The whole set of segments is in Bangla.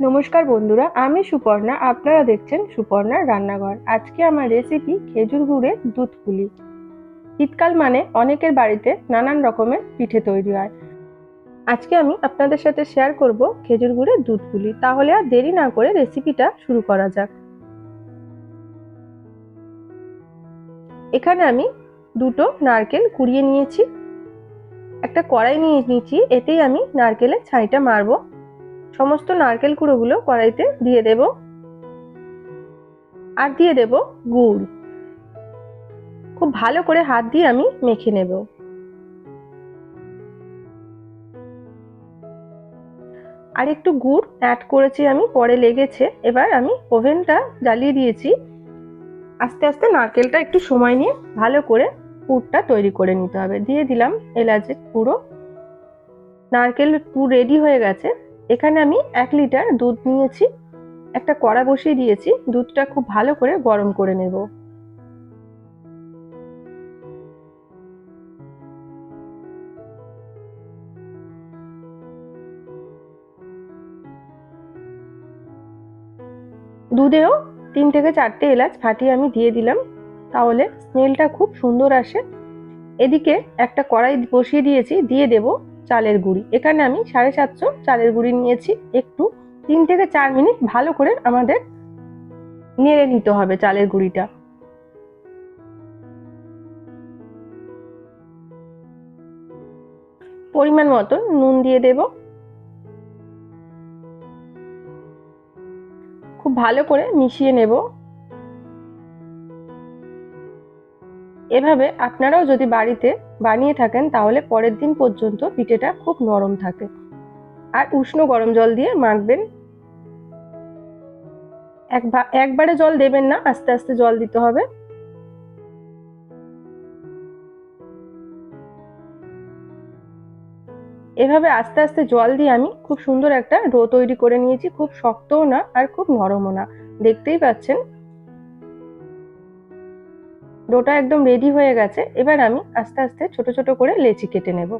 নমস্কার বন্ধুরা, আমি সুপর্ণা, আপনারা দেখছেন সুপর্ণার রান্নাঘর। আজকে আমার রেসিপি খেজুর গুড়ের দুধ পুলি। শীতকাল মানে অনেকের বাড়িতে নানান রকমের পিঠে তৈরি হয়। আজকে আমি আপনাদের সাথে শেয়ার করব খেজুর গুড়ের দুধ পুলি। তাহলে আর দেরি না করে রেসিপিটা শুরু করা যাক। এখানে আমি দুটো নারকেল কুড়িয়ে নিয়েছি। একটা কড়াই নিয়ে নিয়েছি, এতেই আমি নারকেলের ছাইটা মারবো। সমস্ত নারকেল কুড়োগুলো কড়াইতে দিয়ে দেব। আর দিয়ে দেব গুড়। খুব ভালো করে হাত দিয়ে আমি মেখে নেব। আর একটু গুড় অ্যাড করেছি আমি, পরে লেগেছে। এবার আমি ওভেনটা জ্বালিয়ে দিয়েছি। আস্তে আস্তে নারকেলটা একটু সময় নিয়ে ভালো করে পুরটা তৈরি করে নিতে হবে। দিয়ে দিলাম এলাচের পুরো। নারকেল পুর রেডি হয়ে গেছে। এখানে আমি এক লিটার দুধ নিয়েছি, একটা কড়া বসিয়ে দিয়েছি, দুধটা খুব ভালো করে গরম করে নেব। দুধেও তিন থেকে চারটে এলাচ ফাটিয়ে আমি দিয়ে দিলাম, তাহলে স্মেলটা খুব সুন্দর আসে। এদিকে একটা কড়াই বসিয়ে দিয়েছি, দিয়ে দেব। চালের গুঁড়ি। এখানে আমি সাড়ে সাতশো চালের গুঁড়ি নিয়েছি। একটু তিন থেকে চার মিনিট ভালো করে আমাদের নেড়ে নিতে হবে চালের গুঁড়িটা। পরিমাণ মতন নুন দিয়ে দেব। খুব ভালো করে মিশিয়ে নেব। এভাবে আপনারাও যদি বাড়িতে বানিয়ে থাকেন, তাহলে পরের দিন পর্যন্ত পিঠেটা খুব নরম থাকে। আর উষ্ণ গরম জল দিয়ে মাখবেন। একবারে জল দেবেন না, আস্তে আস্তে জল দিতে হবে। এভাবে আস্তে আস্তে জল দিয়ে আমি খুব সুন্দর একটা ডো তৈরি করে নিয়েছি। খুব শক্তও না আর খুব নরমও না। দেখতেই পাচ্ছেন ডোটা একদম রেডি হয়ে গেছে, এবার আমি আস্তে আস্তে ছোট ছোট করে লেচি কেটে নেব।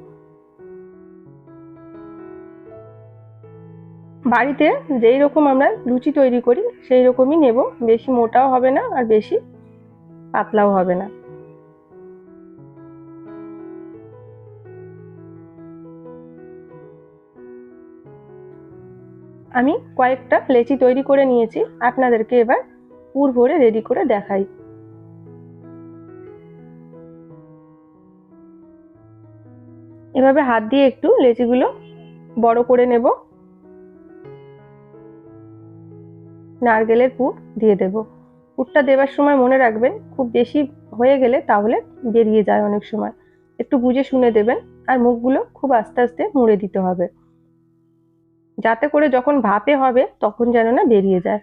বাড়িতে যেই রকম আমরা লুচি তৈরি করি, সেই রকমই নেব। বেশি মোটাও হবে না আর বেশি পাতলাও হবে না। আমি কয়েকটা লেচি তৈরি করে নিয়েছি। আপনাদেরকে এবার পুর ভরে রেডি করে দেখাই। এভাবে হাত দিয়ে একটু লেচিগুলো বড় করে নেব। নারকেলের পুর দিয়ে দেব। পুরটা দেওয়ার সময় মনে রাখবেন, খুব বেশি হয়ে গেলে তাহলে বেরিয়ে যায় অনেক সময়। একটু বুঝে শুনে দেবেন আর মুখগুলো খুব আস্তে আস্তে মুড়ে দিতে হবে। যাতে করে যখন ভাপে হবে তখন যেন না বেরিয়ে যায়।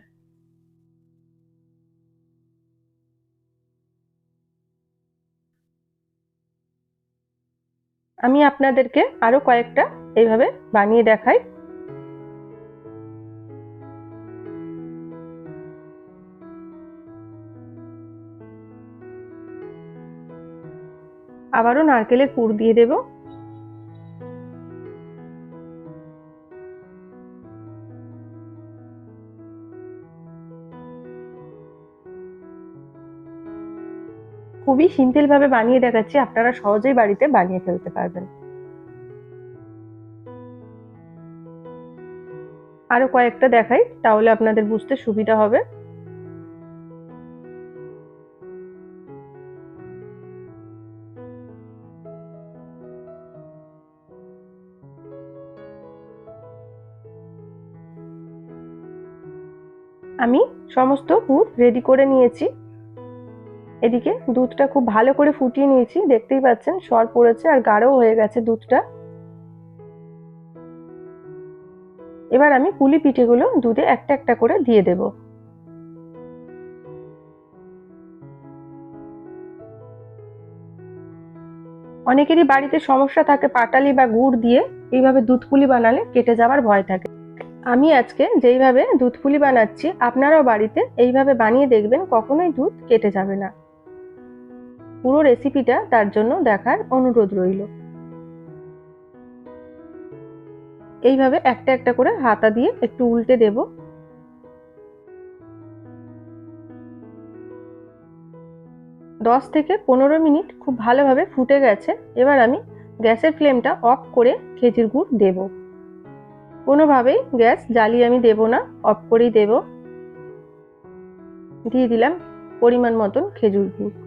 আমি আপনাদেরকে আরও কয়েকটা এইভাবে বানিয়ে দেখাই। আবারও নারকেলের পুর দিয়ে দেব। খুবই সিম্পল ভাবে বানিয়ে দেখাচ্ছি, আপনারা সহজেই বাড়িতে বানিয়ে ফেলতে পারবেন। আরও কয়েকটা দেখাই, তাহলে আপনাদের বুঝতে সুবিধা হবে। আমি সমস্ত পুর রেডি করে নিয়েছি। এদিকে দুধটা খুব ভালো করে ফুটিয়ে নিয়েছি, দেখতেই পাচ্ছেন সর পড়েছে আর গাঢ়ও হয়ে গেছে দুধটা। এবার আমি পুলি পিঠেগুলো দুধে একটা একটা করে দিয়ে দেব। অনেকেরই বাড়িতে সমস্যা থাকে পাটালি বা গুড় দিয়ে এইভাবে দুধ পুলি বানালে কেটে যাওয়ার ভয় থাকে। আমি আজকে যেইভাবে দুধ পুলি বানাচ্ছি, আপনারাও বাড়িতে এইভাবে বানিয়ে দেখবেন কখনোই দুধ কেটে যাবে না। পুরো রেসিপিটা তার জন্য দেখার অনুরোধ রইল। এইভাবে একটা একটা করে হাতা দিয়ে একটু উল্টে দেব। দশ থেকে পনেরো মিনিট খুব ভালোভাবে ফুটে গেছে, এবার আমি গ্যাসের ফ্লেমটা অফ করে খেজুর গুড় দেব। কোনোভাবেই গ্যাস জ্বালিয়ে আমি দেব না, অফ করেই দেব। দিয়ে দিলাম পরিমাণ মতন খেজুর গুড়।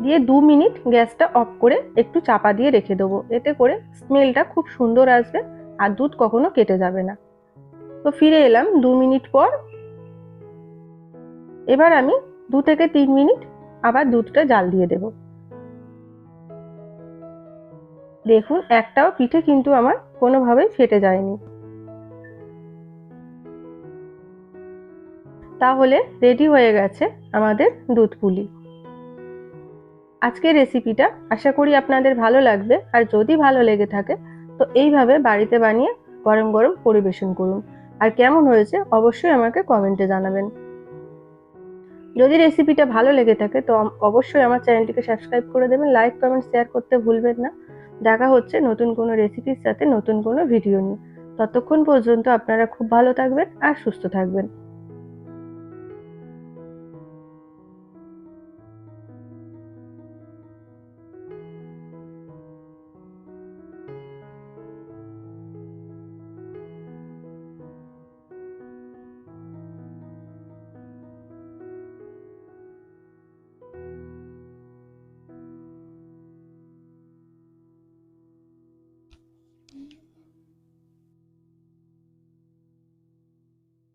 দিয়ে দু মিনিট গ্যাসটা অফ করে একটু চাপা দিয়ে রেখে দেবো। এতে করে স্মেলটা খুব সুন্দর আসবে আর দুধ কখনো কেটে যাবে না। তো ফিরে এলাম দু মিনিট পর। এবার আমি দু থেকে তিন মিনিট আবার দুধটা জাল দিয়ে দেব। দেখুন, একটাও পিঠে কিন্তু আমার কোনোভাবেই ফেটে যায়নি। তাহলে রেডি হয়ে গেছে আমাদের দুধ পুলি। আজকের রেসিপিটা আশা করি আপনাদের ভালো লাগবে। আর যদি ভালো লেগে থাকে, তো এইভাবে বাড়িতে বানিয়ে গরম গরম পরিবেশন করুন। আর কেমন হয়েছে, অবশ্যই আমাকে কমেন্টে জানাবেন। যদি রেসিপিটা ভালো লেগে থাকে, তো অবশ্যই আমার চ্যানেলটিকে সাবস্ক্রাইব করে দেবেন। লাইক কমেন্ট শেয়ার করতে ভুলবেন না। দেখা হচ্ছে নতুন কোনো রেসিপির সাথে নতুন কোনো ভিডিও নিয়ে। ততক্ষণ পর্যন্ত আপনারা খুব ভালো থাকবেন আর সুস্থ থাকবেন।